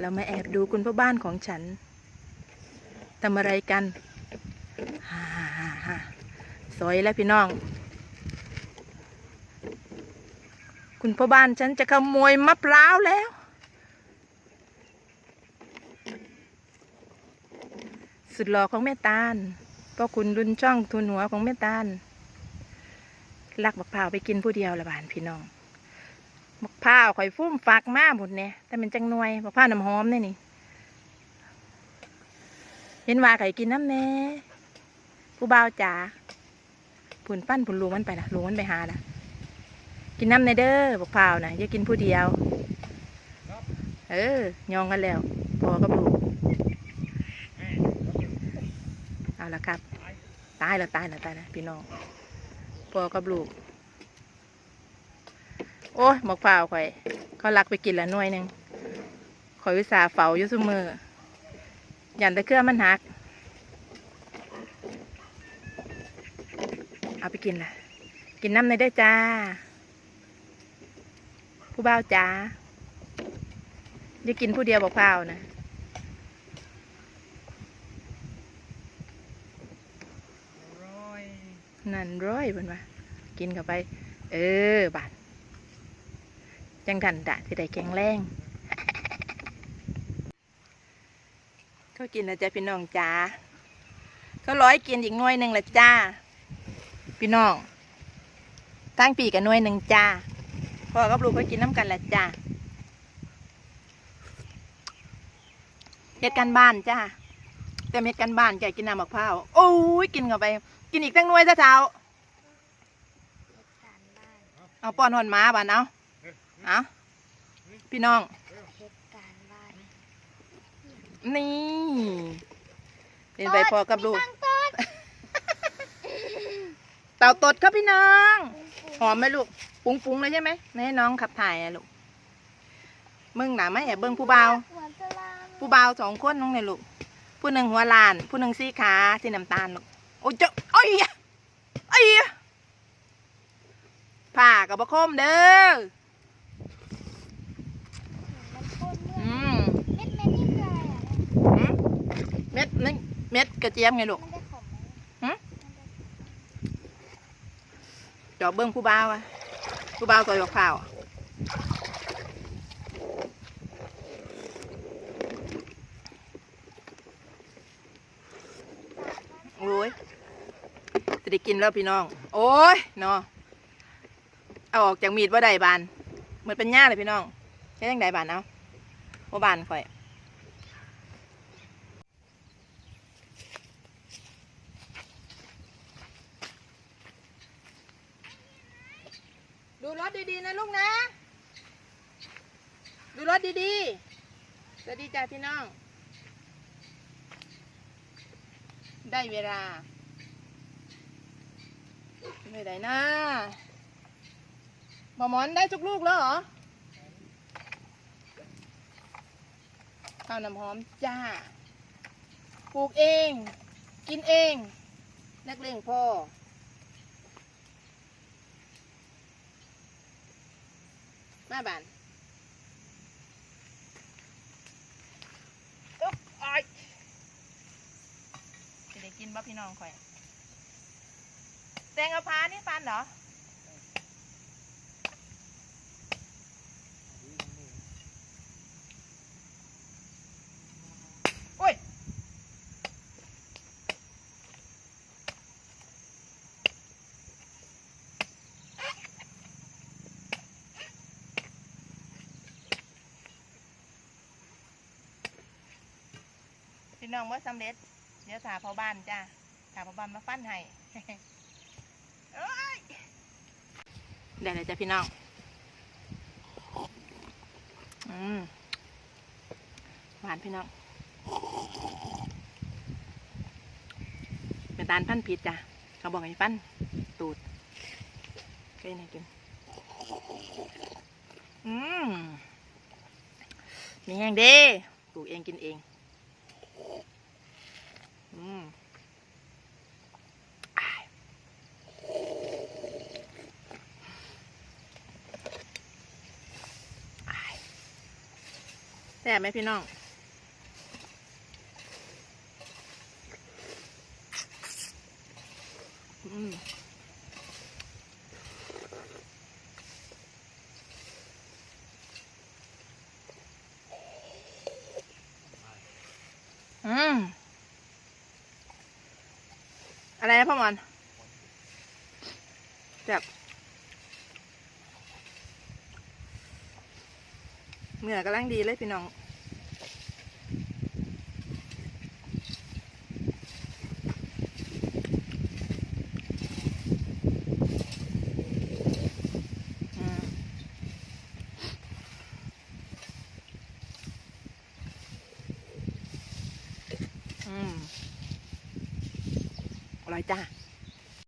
เรามาแอบดูคุณพ่อบ้านของฉันทำอะไรกันฮ่าฮ่าฮ่าสวยแล้วพี่น้อง คุณพ่อบ้านฉันจะขโมยมะพร้าวแล้ว สุดหล่อของแม่ตาลพ่อคุณรุนช่องทุนหัวของแม่ตาลลักมะพร้าวไปกินผู้เดียวละบานพี่น้อง มะพร้าข่อยฟุ้มฝักมากหมดเนี่ยแต่เป็นจังหน่วยมะพร้าน้ำหอมเนี่ยนี่ เห็นว่าไข่กินน้ำแน่ผู้บ่าวจ๋าผุนปั้นผุนลุงมันไปละลุงมันไปหาละกินน้ำในเด้อมะพร้านะอย่ากินผู้เดียว เออยองกันแล้ว พอกับลูกเอาละครับ ตายแล้วตายแล้วตายแล้วพี่น้องพอกับลูก อ้ยหมกเปล่าวข่อย เขาลักไปกินละหน่วยหนึ่งข่อยวิสาห์เฝ้าอยู่ซุมือยันแตะเครื่องมันหัก เอาไปกินละกินน้ำในอยเด้อจ้า ผู้บ่าวจ้าอย่ากินผู้เดียวบอกเปล่าวนะร้อยนั่นร้อยเพิ่นว่ากินเข้าไป เออบาด จังกันดะที่ได้แข็งแรงเขากินแล้วจ้ะพี่น้องจ้าเขาร้อยกินอีกหน่วยหนึ่งละจ้า พี่น้องตั้งปีกับหน่วยหนึ่งจ้าพ่อกับลูกก็กินน้ำกันละจ้าเฮ็ดกันบ้านจ้าแต่เฮ็ดกันบ้านแกกินน้ำมะพร้าวโอ้ยกินเข้าไป กินอีกตั้งหน่วยซะเช้าเอาป้อนหอนม้าบ้านเอา เอาพี่น้อง นี่เล่นใบพอกับลูก เต่าตดครับพี่น้อง หอมไหมลูก ปุ้งปุ้งๆเลยใช่ไหมให้น้องขับถ่ายอะลูก มึงหนาไหมแอบเบิ้งผู้เบาวผู้เบาวสองคนน้องเนี่ยลูก ผู้หนึ่งหัวลาน ผู้หนึ่งสีขาสีน้ำตาลลูก โอ้ยเจ้าโอ้ยอะโอ้ยอะผ่ากับบะคมเด้ออืมหืมเม็ดนี่เม็ดกระเจี๊ยบไงลูกจอบเบิ้งผู้บ่าวอะผู้บ่าวซอยบอกข้าวโอ้ยจะได้กินแล้วพี่น้อง โอ้ยเนาะเอาออกจากมีดว่าใดบาน เหมือนเป็นหญ้าเลยพี่น้องใช้ยังไดบานเอาว่าบานข่อย ดูรถดีๆนะลูกนะ ดูรถดีๆ สวัสดีจ้าพี่น้อง ได้เวลาไม่ได้นะหมอหมอนได้ทุกลูกแล้วเหรอ ข้าวน้ำหอมจ้า ปลูกเอง กินเอง นักเลงพ่อ มาบานอ๊บอายจะได้กินบ่พี่น้องข่อย แตงกะพร้านี่ปันเหรอโอ้ พี่น้องว่าสำเร็จ เดี๋ยวถาพอบ้านจ้าถาพอบ้านมาฟันให้เอ้ยได้เลยจ้ะพี่น้อง อืมหวานพี่น้อง เป็นตาลพันธ์ผิดจ้ะเขาบอกให้ฟัน ตูดก็ยังไงกิน อืมมีแห้งเด้ปลูกเองกินเอง อืมแซ่บไหมพี่น้อง อืม อืม อะไรนะพ่อมันแบบเหนือกำลังดีเลยพี่น้อง อืม อืมอร่อยจ้า